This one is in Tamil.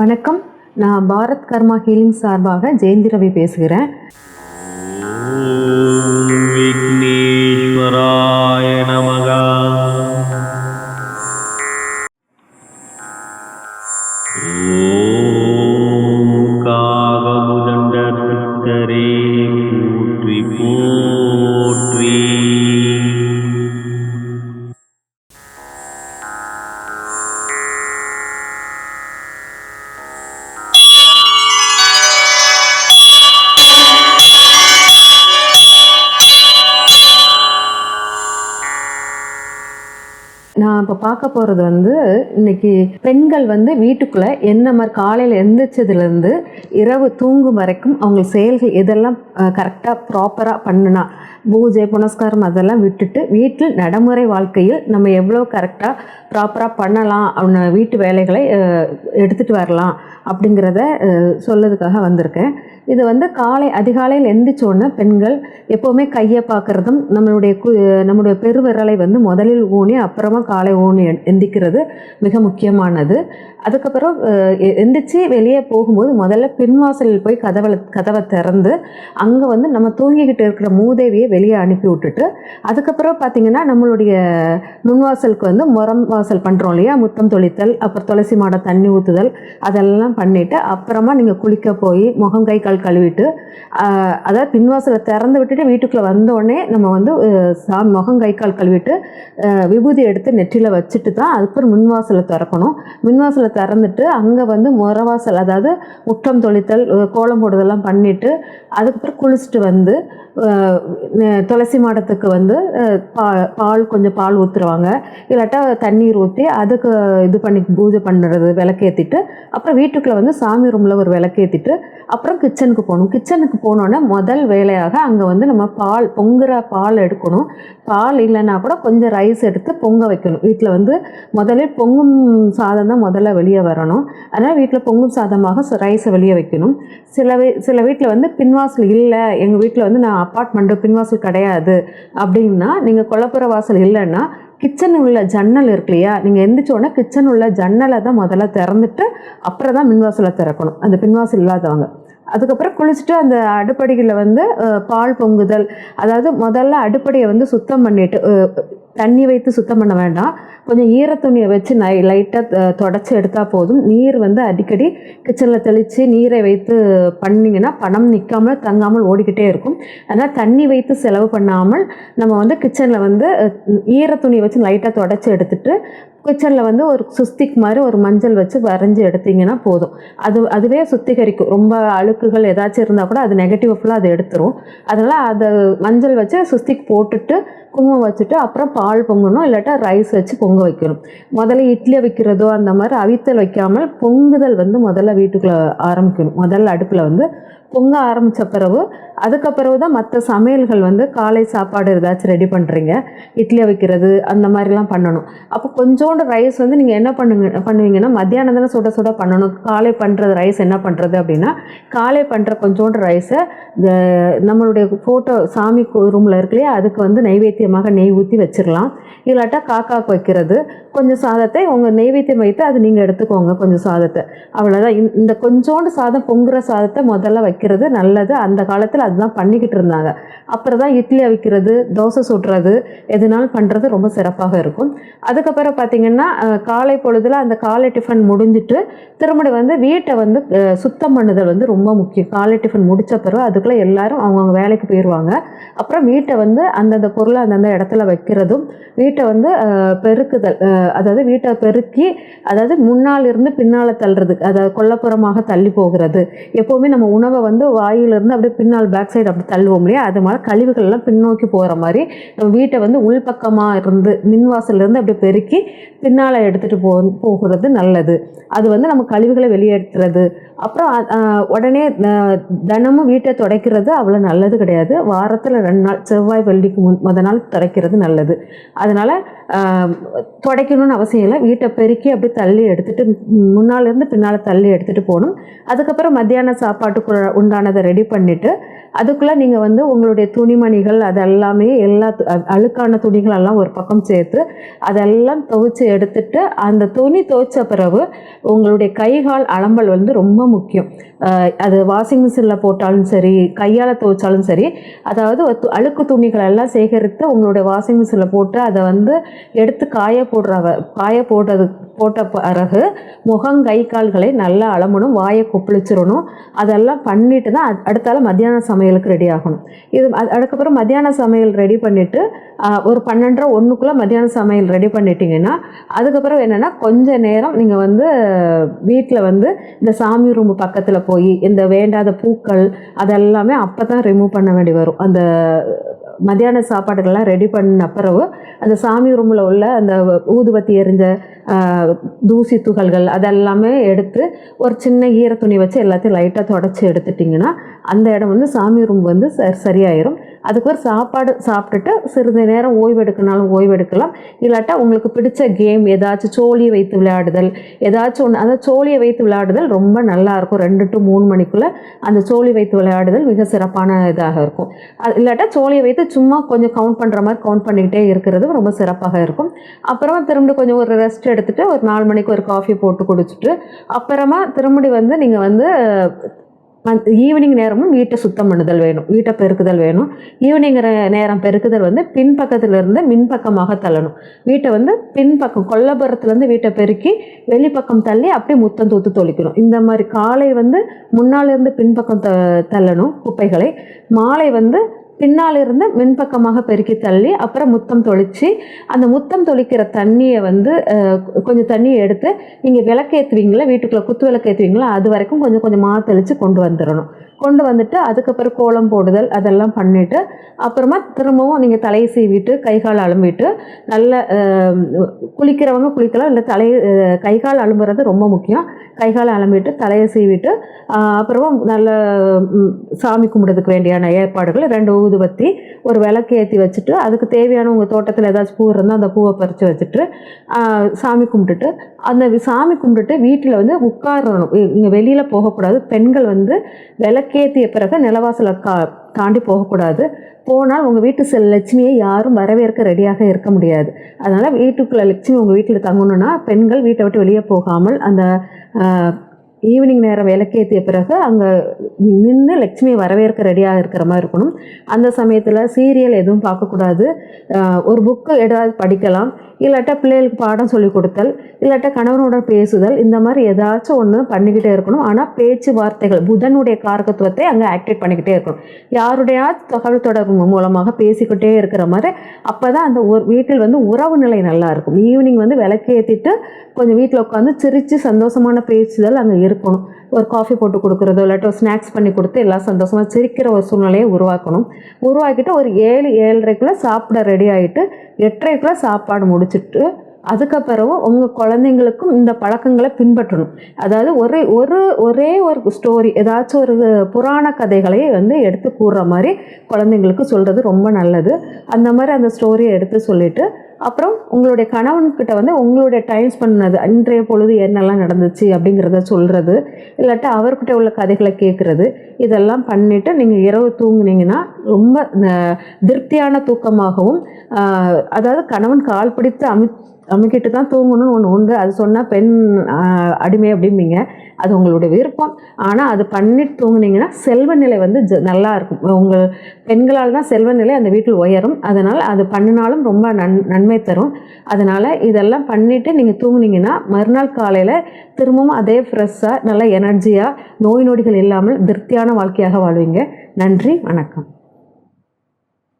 வணக்கம். நான் பாரத் கர்மா ஹீலிங் சார்பாக ஜெயந்தி ரவி பேசுகிறேன். இப்போ பார்க்க போகிறது வந்து இன்னைக்கு பெண்கள் வந்து வீட்டுக்குள்ளே என்ன மாதிரி காலையில் எந்திரிச்சதுலேருந்து இரவு தூங்கும் வரைக்கும் அவங்க செயல்கள் எதெல்லாம் கரெக்டாக ப்ராப்பராக பண்ணுனா பூஜை புனஸ்காரம் அதெல்லாம் விட்டுட்டு வீட்டில் நடைமுறை வாழ்க்கையில் நம்ம எவ்வளோ கரெக்டாக ப்ராப்பராக பண்ணலாம் அப்படின்னு வீட்டு வேலைகளை எடுத்துகிட்டு வரலாம் அப்படிங்கிறத சொல்லதுக்காக வந்திருக்கேன். இது வந்து காலை அதிகாலையில் எந்திரிச்சோடனே பெண்கள் எப்போவுமே கையை பார்க்குறதும் நம்மளுடைய கு நம்முடைய பெருவிரலை வந்து முதலில் ஊனி அப்புறமா காலை ஊனி எந்திக்கிறது எந்திரிக்கிறது மிக முக்கியமானது. அதுக்கப்புறம் எ- எந்திரிச்சு வெளியே போகும்போது முதல்ல பின்வாசலில் போய் கதவை கதவை திறந்து அங்கே வந்து நம்ம தூங்கிக்கிட்டு இருக்கிற மூதேவியை வெளியே அனுப்பி விட்டுட்டு அதுக்கப்புறம் பார்த்திங்கன்னா நம்மளுடைய முன்வாசலுக்கு வந்து முறம் வாசல் பண்ணுறோம் இல்லையா? முத்தம் தொளித்தல் அப்புறம் துளசி மாட தண்ணி ஊற்றுதல் அதெல்லாம் பண்ணிவிட்டு அப்புறமா நீங்கள் குளிக்க போய் முகம் கை கால் கழுவிட்டு அதாவது பின்வாசலை திறந்து விட்டுட்டு வீட்டுக்குள்ளே வந்தோடனே நம்ம வந்து சா முகம் கை கால் கழுவிட்டு விபூதி எடுத்து நெற்றியில் வச்சுட்டு தான் அதுக்கப்புறம் முன்வாசலை திறக்கணும். முன்வாசலை திறந்துட்டு அங்கே வந்து முறவாசல் அதாவது முற்றம் தொளித்தல் கோலம் போடுறதெல்லாம் பண்ணிவிட்டு அதுக்கப்புறம் குளிச்சுட்டு வந்து துளசி மாடத்துக்கு வந்து பா பால் கொஞ்சம் பால் ஊற்றுருவாங்க இல்லாட்டா தண்ணீர் ஊற்றி அதுக்கு இது பண்ணி பூஜை பண்ணுறது விளக்கேற்றிட்டு அப்புறம் வீட்டுக்குள்ளே வந்து சாமி ரூமில் ஒரு விளக்கேற்றிட்டு அப்புறம் கிச்சனுக்கு போகணும். கிச்சனுக்கு போனோன்னே முதல் வேலையாக அங்கே வந்து நம்ம பால் பொங்குற பால் எடுக்கணும். பால் இல்லைன்னா கூட கொஞ்சம் ரைஸ் எடுத்து பொங்க வைக்கணும். வீட்டில் வந்து முதலில் பொங்கும் சாதம் தான் முதல்ல வெளியே வரணும். அதனால் வீட்டில் பொங்கும் சாதமாக ரைஸை வெளியே வைக்கணும். சில வீ சில வீட்டில் வந்து பின்வாசல் இல்லை எங்கள் வீட்டில் வந்து நான் அப்பார்ட்மெண்ட்டு பின்வாசல் கிடையாது அப்படின்னா நீங்கள் கொலப்புற வாசல் இல்லைன்னா கிச்சன் உள்ள ஜன்னல் இருக்கு இல்லையா நீங்கள் எந்திரிச்சோடனே கிச்சன் உள்ள ஜன்னலை தான் முதல்ல திறந்துட்டு அப்புறம் தான் மின்வாசலை திறக்கணும். அந்த பின்வாசல் இல்லாதவங்க. அதுக்கப்புறம் குளிச்சுட்டு அந்த அடுப்படிகளில் வந்து பால் பொங்குதல். அதாவது முதல்ல அடுப்படியை வந்து சுத்தம் பண்ணிட்டு தண்ணி வைத்து சுத்தம் பண்ண வேண்டாம். கொஞ்சம் ஈரத்துணியை வச்சு நை லைட்டாக தொடச்சி எடுத்தால் போதும். நீர் வந்து அடிக்கடி கிச்சனில் தெளித்து நீரை வைத்து பண்ணிங்கன்னா பணம் நிற்காமல் தங்காமல் ஓடிக்கிட்டே இருக்கும். அதனால் தண்ணி வைத்து செலவு பண்ணாமல் நம்ம வந்து கிச்சனில் வந்து ஈர ஈரத்துணியை வச்சு லைட்டாக தொடச்சி எடுத்துட்டு கிச்சனில் வந்து ஒரு சுஸ்திக் மாதிரி ஒரு மஞ்சள் வச்சு வரைஞ்சி எடுத்தீங்கன்னா போதும். அது அதுவே சுத்திகரிக்கும். ரொம்ப அழுக்குகள் ஏதாச்சும் இருந்தால் கூட அது நெகட்டிவ் ஃபுல்லாக அது எடுத்துரும். அதனால் அதை மஞ்சள் வச்சு சுஸ்திக் போட்டுட்டு குங்குமம் வச்சுட்டு அப்புறம் பால் பொங்கணும் இல்லாட்டா ரைஸ் வச்சு பொங்க வைக்கணும். முதல்ல இட்லி வைக்கிறதோ அந்த மாதிரி அவித்தல் வைக்காமல் பொங்குதல் வந்து முதல்ல வீட்டுக்குள்ளே ஆரம்பிக்கணும். முதல்ல அடுப்பில் வந்து பொங்க ஆரம்பித்த பிறகு அதுக்கப்பிறகு தான் மற்ற சமையல்கள் வந்து காலை சாப்பாடு ஏதாச்சும் ரெடி பண்ணுறீங்க இட்லி வைக்கிறது அந்த மாதிரிலாம் பண்ணணும். அப்போ கொஞ்சோண்டு ரைஸ் வந்து நீங்கள் என்ன பண்ணுங்க பண்ணுவீங்கன்னா மத்தியானம் தானே சுட சுட பண்ணணும். காலை பண்ணுறது ரைஸ் என்ன பண்ணுறது அப்படின்னா காலை பண்ணுற கொஞ்சோண்டு ரைஸை நம்மளுடைய ஃபோட்டோ சாமி ரூமில் இருக்கு இல்லையா அதுக்கு வந்து நைவேத்தியமாக நெய் ஊற்றி வச்சிடலாம் இல்லாட்டா காக்காக்கு வைக்கிறது. கொஞ்சம் சாதத்தை உங்கள் நெய்வேத்தியம் வைத்து அது நீங்கள் எடுத்துக்கோங்க கொஞ்சம் சாதத்தை. அவ்வளோதான் இந்த- இந்த கொஞ்சோண்டு சாதம் பொங்குற சாதத்தை முதல்ல வைக்கிறது நல்லது. அந்த காலத்தில் அதுதான் பண்ணிக்கிட்டு இருந்தாங்க. அப்புறம் தான் இட்லி அவிக்கிறது தோசை சுடுறது எதுனாலும் பண்ணுறது ரொம்ப சிறப்பாக இருக்கும். அதுக்கப்புறம் பார்த்திங்கன்னா காலை பொழுதில் அந்த காலை டிஃபன் முடிஞ்சிட்டு திரும்ப வந்து வீட்டை வந்து சுத்தம் பண்ணுதல் வந்து ரொம்ப முக்கியம். காலை டிஃபன் முடித்த பிறகு அதுக்குள்ளே எல்லாரும் அவங்கவுங்க வேலைக்கு போயிடுவாங்க அப்புறம் வீட்டை வந்து அந்தந்த பொருளை அந்தந்த இடத்துல வைக்கிறதும் வீட்டை வந்து பெருக்குதல் அதாவது வீட்டை பெருக்கி அதாவது முன்னால் இருந்து பின்னால் தள்ளுறது அதாவது கொல்லப்புறமாக தள்ளி போகிறது. எப்போவுமே நம்ம உணவை வந்து வாயிலிருந்து அப்படியே பின்னால் பேக் சைடு அப்படி தள்ளுவோம் இல்லையா? அது மாதிரி கழிவுகள்லாம் பின்னோக்கி போகிற மாதிரி நம்ம வீட்டை வந்து உள்பக்கமாக இருந்து மின்வாசல்ல இருந்து அப்படியே பெருக்கி பின்னால் எடுத்துகிட்டு போ போகிறது நல்லது. அது வந்து நம்ம கழிவுகளை வெளியேற்றுறது அப்புறம் உடனே தினமும் வீட்டை துடைக்கிறது அவ்வளோ நல்லது கிடையாது. வாரத்தில் ரெண்டு நாள் செவ்வாய் வெள்ளிக்கு முன் முத நாள் துடைக்கிறது நல்லது. அதனால் துடைக்கணும்னு அவசியம் இல்லை. வீட்டை பெருக்கி அப்படியே தள்ளி எடுத்துட்டு முன்னாலேருந்து இருந்து பின்னால் தள்ளி எடுத்துகிட்டு போகணும். அதுக்கப்புறம் மத்தியான சாப்பாட்டுக்கு உண்டானதை ரெடி பண்ணிவிட்டு அதுக்குள்ளே நீங்கள் வந்து உங்களுடைய துணிமணிகள் அதெல்லாமே எல்லா அழுக்கான துணிகள் எல்லாம் ஒரு பக்கம் சேர்த்து அதெல்லாம் துவைச்சி எடுத்துட்டு அந்த துணி துவைச்ச பிறகு உங்களுடைய கை கால் அலம்பல் வந்து ரொம்ப முக்கியம். அது வாஷிங் மிஷினில் போட்டாலும் சரி கையால் துவைச்சாலும் சரி அதாவது து- அழுக்கு துணிகள் எல்லாம் சேகரித்து உங்களுடைய வாஷிங் மிஷினில் போட்டு அதை வந்து எடுத்து காய போடுறவ காய போடுறது போட்ட பிறகு முகம் கை கால்களை நல்லா அலம்பணும் வாயை கொப்பளிச்சிடணும். அதெல்லாம் பண்ணிட்டு தான் அடுத்தால மத்தியான சமையலுக்கு ரெடி ஆகணும். இது அது- அதுக்கப்புறம் மத்தியான சமையல் ரெடி பண்ணிவிட்டு ஒரு பன்னெண்டரை ஒன்றுக்குள்ளே மத்தியான சமையல் ரெடி பண்ணிட்டீங்கன்னா அதுக்கப்புறம் என்னென்னா கொஞ்ச நேரம் நீங்கள் வந்து வீட்டில் வந்து இந்த சாமி ரூம் பக்கத்தில் போய் இந்த வேண்டாத பூக்கள் அதெல்லாமே அப்போ தான் ரிமூவ் பண்ண வேண்டி வரும். அந்த மத்தியான சாப்பாடுகள்லாம் ரெடி பண்ண பிறகு அந்த சாமி ரூமில் உள்ள அந்த ஊதுபத்தி எரிஞ்ச தூசி துகள்கள் அதெல்லாமே எடுத்து ஒரு சின்ன ஈர துணி வச்சு எல்லாத்தையும் லைட்டாக தொடச்சி எடுத்துட்டிங்கன்னா அந்த இடம் வந்து சாமி ரூம் வந்து ச சரியாயிரும். அதுக்கு ஒரு சாப்பாடு சாப்பிட்டுட்டு சிறிது நேரம் ஓய்வு எடுக்கனாலும் ஓய்வு எடுக்கலாம் இல்லாட்டா உங்களுக்கு பிடிச்ச கேம் ஏதாச்சும் சோழியை வைத்து விளையாடுதல் ஏதாச்சும் ஒன்று அந்த சோழியை வைத்து விளையாடுதல் ரொம்ப நல்லா இருக்கும். ரெண்டு டு மூணு மணிக்குள்ளே அந்த சோழி வைத்து விளையாடுதல் மிக சிறப்பான இதாக இருக்கும். அது இல்லாட்டா சோழியை வைத்து சும்மா கொஞ்சம் கவுண்ட் பண்ணுற மாதிரி கவுண்ட் பண்ணிக்கிட்டே இருக்கிறது ரொம்ப சிறப்பாக இருக்கும். அப்புறமா திரும்ப கொஞ்சம் ஒரு ரெஸ்ட் எடுத்துகிட்டு ஒரு நாலு மணிக்கு ஒரு காஃபி போட்டு குடிச்சிட்டு அப்புறமா திரும்பி வந்து நீங்கள் வந்து ஈவினிங் நேரமும் வீட்டை சுத்தம் பண்ணுதல் வேணும் வீட்டை பெருக்குதல் வேணும். ஈவினிங் நேரம் பெருக்குதல் வந்து பின்பக்கத்திலிருந்து மின்பக்கமாக தள்ளணும். வீட்டை வந்து பின்பக்கம் கொல்லபுரத்துலேருந்து வீட்டை பெருக்கி வெளிப்பக்கம் தள்ளி அப்படியே முத்தம் தூத்து தொளிக்கணும். இந்த மாதிரி காலை வந்து முன்னாலிருந்து பின்பக்கம் த தள்ளணும் குப்பைகளை. மாலை வந்து பின்னால் இருந்து மின்பக்கமாக பெருக்கி தள்ளி அப்புறம் முத்தம் தொளிச்சு அந்த முத்தம் தொளிக்கிற தண்ணியை வந்து கொஞ்சம் தண்ணியை எடுத்து நீங்கள் விளக்கேற்றுவீங்களா வீட்டுக்குள்ளே குத்து விளக்கேற்றுவீங்களா அது வரைக்கும் கொஞ்சம் கொஞ்சமாக தெளித்து கொண்டு வந்துடணும் கொண்டு வந்துட்டு அதுக்கப்புறம் கோலம் போடுதல் அதெல்லாம் பண்ணிவிட்டு அப்புறமா திரும்பவும் நீங்கள் தலையை சீவிட்டு கை கால் அலம்பிட்டு நல்ல குளிக்கிறவங்க குளிக்கலாம் இல்லை தலை கைகால் கை கால் அலும்புறது ரொம்ப முக்கியம். கை கால் அலம்பிட்டு தலையை சீவிட்டு ஆஹ், அப்புறமா நல்ல சாமி கும்பிடுறதுக்கு வேண்டியான ஏற்பாடுகள் ரெண்டு ஊதுபத்தி ஒரு விளக்கு ஏற்றி வச்சுட்டு அதுக்கு தேவையான உங்கள் தோட்டத்தில் ஏதாச்சும் பூ இருந்தால் அந்த பூவை பறித்து வச்சுட்டு சாமி கும்பிட்டுட்டு அந்த சாமி கும்பிட்டுட்டு வீட்டில் வந்து உட்காரணும். இங்கே வெளியில் போகக்கூடாது. பெண்கள் வந்து விளக்கேற்றிய பிறகு நிலவாசலை கா தாண்டி போகக்கூடாது. போனால் உங்கள் வீட்டு செல் லட்சுமியை யாரும் வரவேற்க ரெடியாக இருக்க முடியாது. அதனால் வீட்டுக்குள்ளே லட்சுமி உங்கள் வீட்டில் தங்கணும்னா பெண்கள் வீட்டை விட்டு வெளியே போகாமல் அந்த ஈவினிங் நேரம் விளக்கேற்றிய பிறகு அங்கே நின்று லக்ஷ்மி வரவேற்க ரெடியாக இருக்கிற மாதிரி இருக்கணும். அந்த சமயத்தில் சீரியல் எதுவும் பார்க்கக்கூடாது. ஒரு புக்கு ஏதாவது படிக்கலாம். இல்லாட்டா பிள்ளைகளுக்கு பாடம் சொல்லி கொடுத்தல் இல்லாட்டா கணவனோட பேசுதல் இந்த மாதிரி ஏதாச்சும் ஒன்று பண்ணிக்கிட்டே இருக்கணும். ஆனால் பேச்சு வார்த்தைகள் புதனுடைய காரகத்துவத்தை அங்கே ஆக்டிவேட் பண்ணிக்கிட்டே இருக்கணும். யாருடைய தகவல் தொடர்பு மூலமாக பேசிக்கிட்டே இருக்கிற மாதிரி அப்போ தான் அந்த ஒரு வீட்டில் வந்து உறவு நிலை நல்லா இருக்கும். ஈவினிங் வந்து விளக்கேற்றிட்டு கொஞ்சம் வீட்டில் உட்காந்து சிரித்து சந்தோஷமான பேசுதல் அங்கே இருக்கணும். ஒரு காஃபி போட்டு கொடுக்குறதோ இல்லாட்டி ஒரு ஸ்நாக்ஸ் பண்ணி கொடுத்து எல்லாம் சந்தோஷமாக சிரிக்கிற ஒரு சூழ்நிலையை உருவாக்கணும். உருவாக்கிட்டு ஒரு ஏழு ஏழரைக்குள்ளே சாப்பிட ரெடி ஆகிட்டு எட்டரைக்குள்ளே சாப்பாடு முடிச்சுட்டு அதுக்கப்புறம் உங்கள் குழந்தைங்களுக்கும் இந்த பழக்கங்களை பின்பற்றணும். அதாவது ஒரே ஒரு ஒரே ஒரு ஸ்டோரி ஏதாச்சும் ஒரு புராண கதைகளை வந்து எடுத்து கூறுற மாதிரி குழந்தைங்களுக்கு சொல்கிறது ரொம்ப நல்லது. அந்த மாதிரி அந்த ஸ்டோரியை எடுத்து சொல்லிவிட்டு அப்புறம் உங்களுடைய கணவன்கிட்ட வந்து உங்களுடைய டைம் பண்ணது இன்றைய பொழுது என்னெல்லாம் நடந்துச்சு அப்படிங்கிறத சொல்கிறது இல்லாட்டா அவர்கிட்ட உள்ள கதைகளை கேட்குறது இதெல்லாம் பண்ணிவிட்டு நீங்கள் இரவு தூங்குனீங்கன்னா ரொம்ப திருப்தியான தூக்கமாகவும் அதாவது கணவன் கால் பிடித்து அமி அமுக்கிட்டு தான் தூங்கணும்னு ஒன்று உண்டு. அது சொன்னால் பெண் அடிமை அப்படிம்பீங்க. அது உங்களுடைய விருப்பம். ஆனால் அது பண்ணிட்டு தூங்குனீங்கன்னா செல்வ நிலை வந்து ஜ நல்லா இருக்கும். உங்கள் பெண்களால் தான் செல்வ நிலை அந்த வீட்டில் உயரும். அதனால் அது பண்ணினாலும் ரொம்ப நன் நன்மை தரும். அதனால் இதெல்லாம் பண்ணிவிட்டு நீங்கள் தூங்குனீங்கன்னா மறுநாள் காலையில் திரும்பவும் அதே ஃப்ரெஷ்ஷாக நல்ல எனர்ஜியாக நோய் நொடிகள் இல்லாமல் திருப்தியான வாழ்க்கையாக வாழ்வீங்க. நன்றி வணக்கம்.